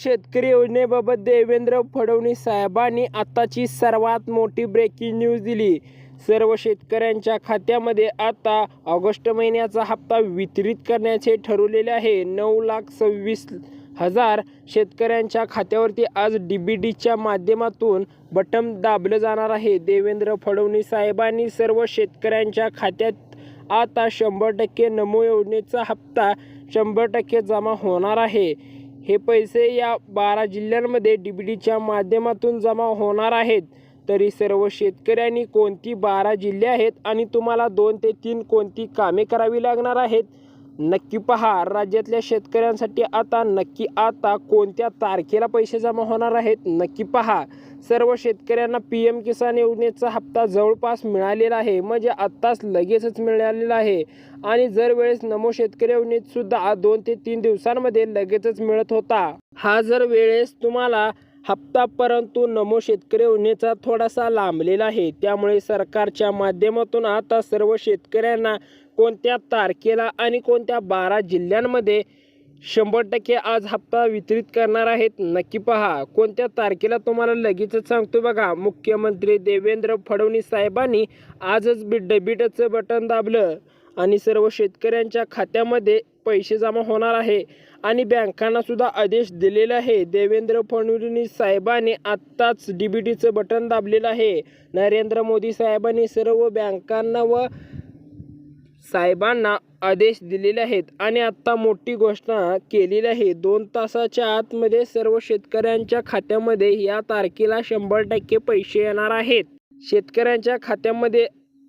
शेतकरी योजनेबाबत देवेंद्र फडणवीस साहेबांनी आताची सर्वात मोठी ब्रेकिंग न्यूज दिली. सर्व शेतकऱ्यांच्या खात्यामध्ये आता ऑगस्ट महिन्याचा हप्ता वितरित करण्याचे ठरवलेले आहे. नऊ लाख सव्वीस हजार शेतकऱ्यांच्या खात्यावरती आज डी बी डीच्या माध्यमातून बटन दाबलं जाणार आहे. देवेंद्र फडणवीस साहेबांनी सर्व शेतकऱ्यांच्या खात्यात आता शंभर टक्के नमो योजनेचा हप्ता शंभर टक्के जमा होणार आहे. हे पैसे या बारा जिल्ह्यांमध्ये डी बी डीच्या माध्यमातून जमा होणार आहेत. तरी सर्व शेतकऱ्यांनी कोणती बारा जिल्हे आहेत आणि तुम्हाला दोन ते तीन कोणती कामे करावी लागणार आहेत? नक्की पहा राज्यातल्या शेतकऱ्यांसाठी आता नक्की आता कोणत्या तारखेला पैसे जमा होणार आहेत नक्की पहा. सर्व शेतकऱ्यांना पी एम किसान योजनेचा हप्ता जवळपास मिळालेला आहे म्हणजे आत्ताच लगेचच मिळालेला आहे. आणि जर वेळेस नमो शेतकरी योजनेत सुद्धा दोन ते तीन दिवसांमध्ये लगेचच मिळत होता. हा जर वेळेस तुम्हाला हप्ता परंतु नमो शेतकरी योजनेचा थोडासा लांबलेला आहे त्यामुळे सरकारच्या माध्यमातून आता सर्व शेतकऱ्यांना कोणत्या तारखेला आणि कोणत्या बारा जिल्ह्यांमध्ये शंभर टक्के आज हप्ता वितरित करणार आहेत? नक्की पहा. कोणत्या तारखेला तुम्हाला लगेचच सांगतो बघा. मुख्यमंत्री देवेंद्र फडणवीस साहेबांनी आजच बी डेबिटचं बटन दाबलं. आणि सर्व शेतकऱ्यांच्या खात्यामध्ये पैसे जमा होणार आहे. आणि बँकांना सुद्धा आदेश दिलेला आहे. देवेंद्र फडणवीस साहेबांनी आत्ताच डी बी टीचं बटन दाबलेलं आहे. नरेंद्र मोदी साहेबांनी सर्व बँकांना व साहेबांना आदेश दिलेले आहेत आणि आत्ता मोठी घोषणा केलेली आहे. दोन तासाच्या आतमध्ये सर्व शेतकऱ्यांच्या खात्यामध्ये या तारखेला शंभर टक्के पैसे येणार आहेत. शेतकऱ्यांच्या खात्यामध्ये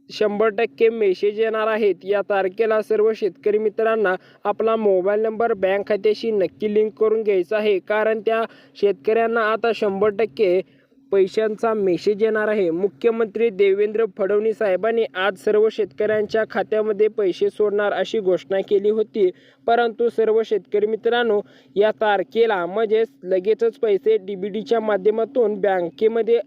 शंभर टक्के मेसेज येणार आहेत. या तारखेला सर्व शेतकरी मित्रांना आपला मोबाईल नंबर बँक खात्याशी नक्की लिंक करून घ्यायचा आहे. कारण त्या शेतकऱ्यांना आता शंभर टक्के पैशांचा मेसेज येणार आहे. मुख्यमंत्री देवेंद्र फडणवीस साहेबांनी आज सर्व शेतकऱ्यांच्या खात्यामध्ये पैसे सोडणार अशी घोषणा केली होती. परंतु सर्व शेतकरी मित्रांनो या तारखेला म्हणजेच लगेचच पैसे डी बी डीच्या माध्यमातून बँकेमध्ये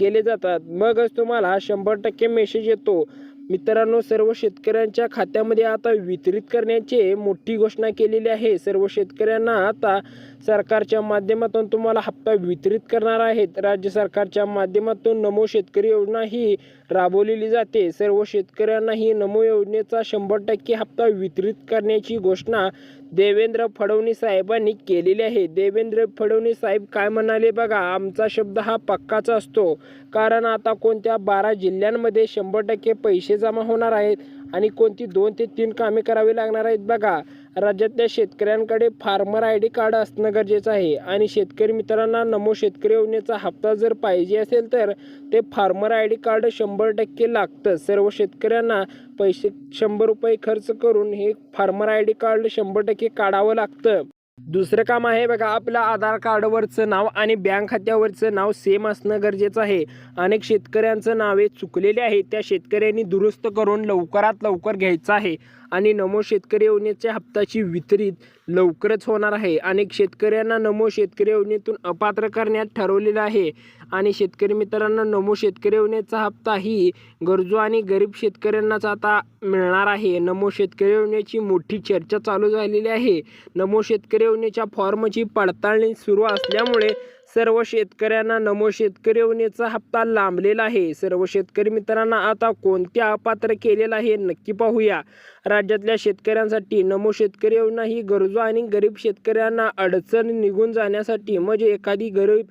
गेले जातात. मगच तुम्हाला शंभर टक्के मेसेज येतो. मित्रांनो सर्व शेतकऱ्यांच्या खात्यामध्ये आता वितरित करण्याचे मोठी घोषणा केलेली आहे. सर्व शेतकऱ्यांना आता सरकारच्या माध्यमातून तुम्हाला हप्ता वितरित करणार आहेत. राज्य सरकारच्या माध्यमातून नमो शेतकरी योजना ही राबवलेली जाते. सर्व शेतकऱ्यांना ही नमो योजनेचा शंभर टक्के हप्ता वितरित करण्याची घोषणा देवेंद्र फडणवीस साहेबांनी केलेली आहे. देवेंद्र फडणवीस साहेब काय म्हणाले बघा आमचा शब्द हा पक्काचा असतो. कारण आता कोणत्या बारा जिल्ह्यांमध्ये शंभर टक्के पैसे जमा होणार आहेत आणि कोणती दोन ते तीन कामे करावी लागणार आहेत बघा. राज्यातल्या शेतकऱ्यांकडे फार्मर आय डी कार्ड असणं गरजेचं आहे. आणि शेतकरी मित्रांना नमो शेतकरी योजनेचा हप्ता जर पाहिजे असेल तर ते फार्मर आय डी कार्ड शंभर टक्के लागतं. सर्व शेतकऱ्यांना पैसे शंभर रुपये खर्च करून हे फार्मर आय डी कार्ड शंभर टक्के काढावं लागतं. दुसरं काम आहे बघा आपलं आधार कार्डवरचं नाव आणि बँक खात्यावरचं नाव सेम असणं गरजेचं आहे. अनेक शेतकऱ्यांचं नावे चुकलेले आहे त्या शेतकऱ्यांनी दुरुस्त करून लवकरात लवकर घ्यायचं आहे. आणि नमो शेतकरी योजनेच्या हप्त्याची वितरित लवकरच होणार आहे. अनेक शेतकऱ्यांना नमो शेतकरी योजनेतून अपात्र करण्यात ठरवलेलं आहे. आणि शेतकरी मित्रांना नमो शेतकरी योजनेचा हप्ता ही गरजू आणि गरीब शेतकऱ्यांनाच आता मिळणार आहे. नमो शेतकरी योजनेची मोठी चर्चा चालू झालेली आहे. नमो शेतकरी योजनेच्या फॉर्मची पडताळणी सुरू असल्यामुळे सर्व शेतकऱ्यांना नमो शेतकरी योजनेचा हप्ता लांबलेला आहे. सर्व शेतकरी मित्रांना आता कोणत्या अपात्र केलेला आहे नक्की पाहूया. राज्यातल्या शेतकऱ्यांसाठी नमो शेतकरी योजना ही गरजू आणि गरीब शेतकऱ्यांना अडचण निघून जाण्यासाठी म्हणजे एखादी गरीब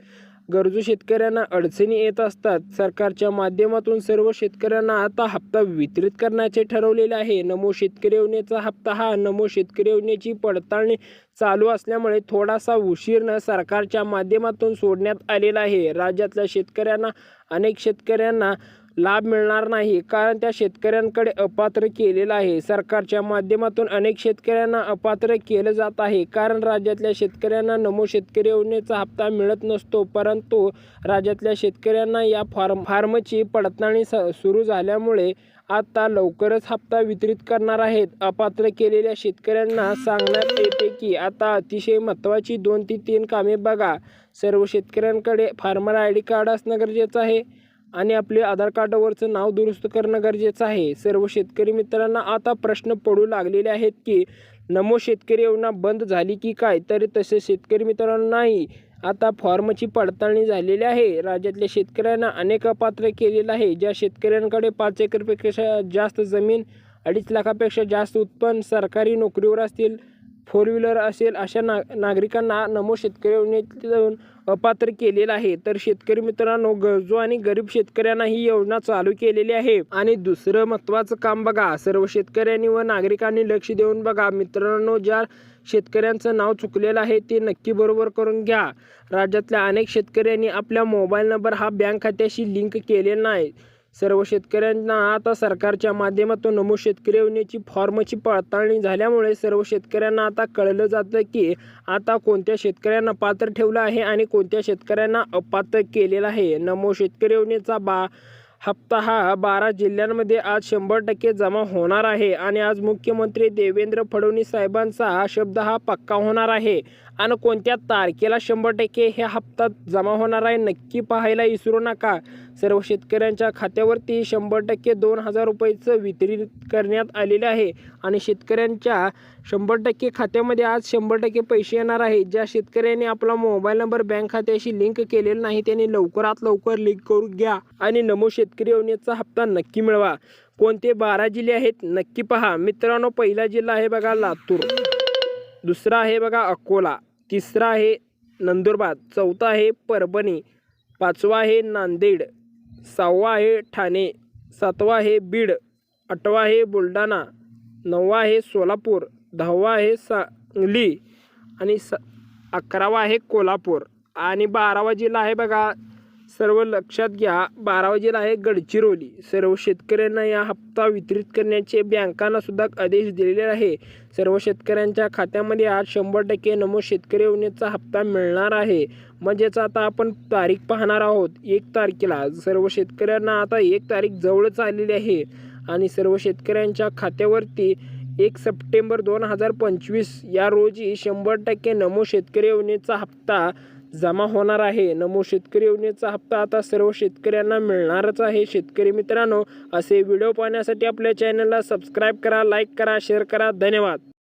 गरजू शेतकऱ्यांना अडचणी येत असतात. सरकारच्या माध्यमातून सर्व शेतकऱ्यांना आता हप्ता वितरित करण्याचे ठरवलेले आहे. नमो शेतकरी योजनेचा हप्ता हा नमो शेतकरी योजनेची पडताळणी चालू असल्यामुळे थोडासा उशीरनं सरकारच्या माध्यमातून सोडण्यात आलेला आहे. राज्यातल्या शेतकऱ्यांना अनेक शेतकऱ्यांना लाभ मिळणार नाही कारण त्या शेतकऱ्यांकडे अपात्र केलेलं आहे. सरकारच्या माध्यमातून अनेक शेतकऱ्यांना अपात्र केलं जात आहे. कारण राज्यातल्या शेतकऱ्यांना नमो शेतकरी योजनेचा हप्ता मिळत नसतो परंतु राज्यातल्या शेतकऱ्यांना या फार्म फार्मची पडताळणी स सुरू झाल्यामुळे आता लवकरच हप्ता वितरित करणार आहेत. अपात्र केलेल्या शेतकऱ्यांना सांगण्यात येते की आता अतिशय महत्त्वाची दोन ते तीन कामे बघा. सर्व शेतकऱ्यांकडे फार्मर आय डी कार्ड असणं गरजेचं आहे. आणि आपले आधार कार्डावरचं नाव दुरुस्त करणं गरजेचं आहे. सर्व शेतकरी मित्रांना आता प्रश्न पडू लागलेले आहेत की नमो शेतकरी योजना बंद झाली की काय? तरी तसे शेतकरी मित्रांना नाही आता फॉर्मची पडताळणी झालेली आहे. राज्यातल्या शेतकऱ्यांना अनेक अपात्र केलेलं आहे. ज्या शेतकऱ्यांकडे पाच एकरपेक्षा जास्त जमीन अडीच लाखापेक्षा जास्त उत्पन्न सरकारी नोकरीवर असतील फोर व्हीलर असेल अशा ना नागरिकांना नमो शेतकरी योजनेतून अपात्र केलेलं आहे. तर शेतकरी मित्रांनो गरजू आणि गरीब शेतकऱ्यांना ही योजना चालू केलेली आहे. आणि दुसरं महत्त्वाचं काम बघा. सर्व शेतकऱ्यांनी व नागरिकांनी लक्ष देऊन बघा. मित्रांनो ज्या शेतकऱ्यांचं नाव चुकलेलं आहे ते नक्की बरोबर करून घ्या. राज्यातल्या अनेक शेतकऱ्यांनी आपल्या मोबाईल नंबर हा बँक खात्याशी लिंक केलेला नाही. सर्व शेतकऱ्यांना आता सरकारच्या माध्यमातून नमो शेतकरी योजनेची फॉर्मची पडताळणी झाल्यामुळे सर्व शेतकऱ्यांना आता कळलं जातं की आता कोणत्या शेतकऱ्यांना पात्र ठेवलं आहे आणि कोणत्या शेतकऱ्यांना अपात्र केलेलं आहे. नमो शेतकरी योजनेचा बा हप्ता हा बारा जिल्ह्यांमध्ये आज शंभर टक्के जमा होणार आहे आणि आज मुख्यमंत्री देवेंद्र फडणवीस साहेबांचा शब्द हा पक्का होणार आहे. आणि कोणत्या तारखेला शंभर टक्के हे हप्ता जमा होणार आहे नक्की पाहायला विसरू नका. सर्व शेतकऱ्यांच्या खात्यावरती शंभर टक्के दोन हजार रुपयेचं वितरित करण्यात आलेले आहे. आणि शेतकऱ्यांच्या शंभर टक्के खात्यामध्ये आज शंभर टक्के पैसे येणार आहे. ज्या शेतकऱ्यांनी आपला मोबाईल नंबर बँक खात्याशी लिंक केलेला नाही त्यांनी लवकरात लवकर लिंक करून घ्या. आणि नमो शेतकरी योजनेचा हप्ता नक्की मिळवा. कोणते बारा जिल्हे आहेत नक्की पहा. मित्रांनो पहिला जिल्हा आहे बघा लातूर. दुसरा आहे बघा अकोला. तिसरा आहे नंदुरबार. चौथा आहे परभणी. पाचवा आहे नांदेड. सहावा आहे ठाणे. सातवा आहे बीड. आठवा आहे बुलढाणा. नववा आहे सोलापूर. दहावा आहे सांगली. आणि स अकरावा आहे कोल्हापूर. आणि बारावा जिल्हा आहे बघा सर्व लक्षात घ्या. बारा वाजेला आहे गडचिरोली. सर्व शेतकऱ्यांना या हप्ता वितरित करण्याचे बँकांना सुद्धा आदेश दिलेले आहे. सर्व शेतकऱ्यांच्या खात्यामध्ये आज शंभर टक्के नमो शेतकरी योजनेचा हप्ता मिळणार आहे. म्हणजेच आता आपण तारीख पाहणार आहोत. एक तारखेला सर्व शेतकऱ्यांना आता एक तारीख जवळच आलेली आहे. आणि सर्व शेतकऱ्यांच्या खात्यावरती एक सप्टेंबर दोन हजार पंचवीस या रोजी शंभर टक्के नमो शेतकरी योजनेचा हप्ता जमा होणार आहे. नमो शेतकरी योजनेचा हप्ता आता सर्व शेतकऱ्यांना मिळणारच आहे. शेतकरी मित्रांनो असे व्हिडिओ पाहण्यासाठी आपल्या चॅनलला सबस्क्राईब करा लाईक करा शेअर करा. धन्यवाद.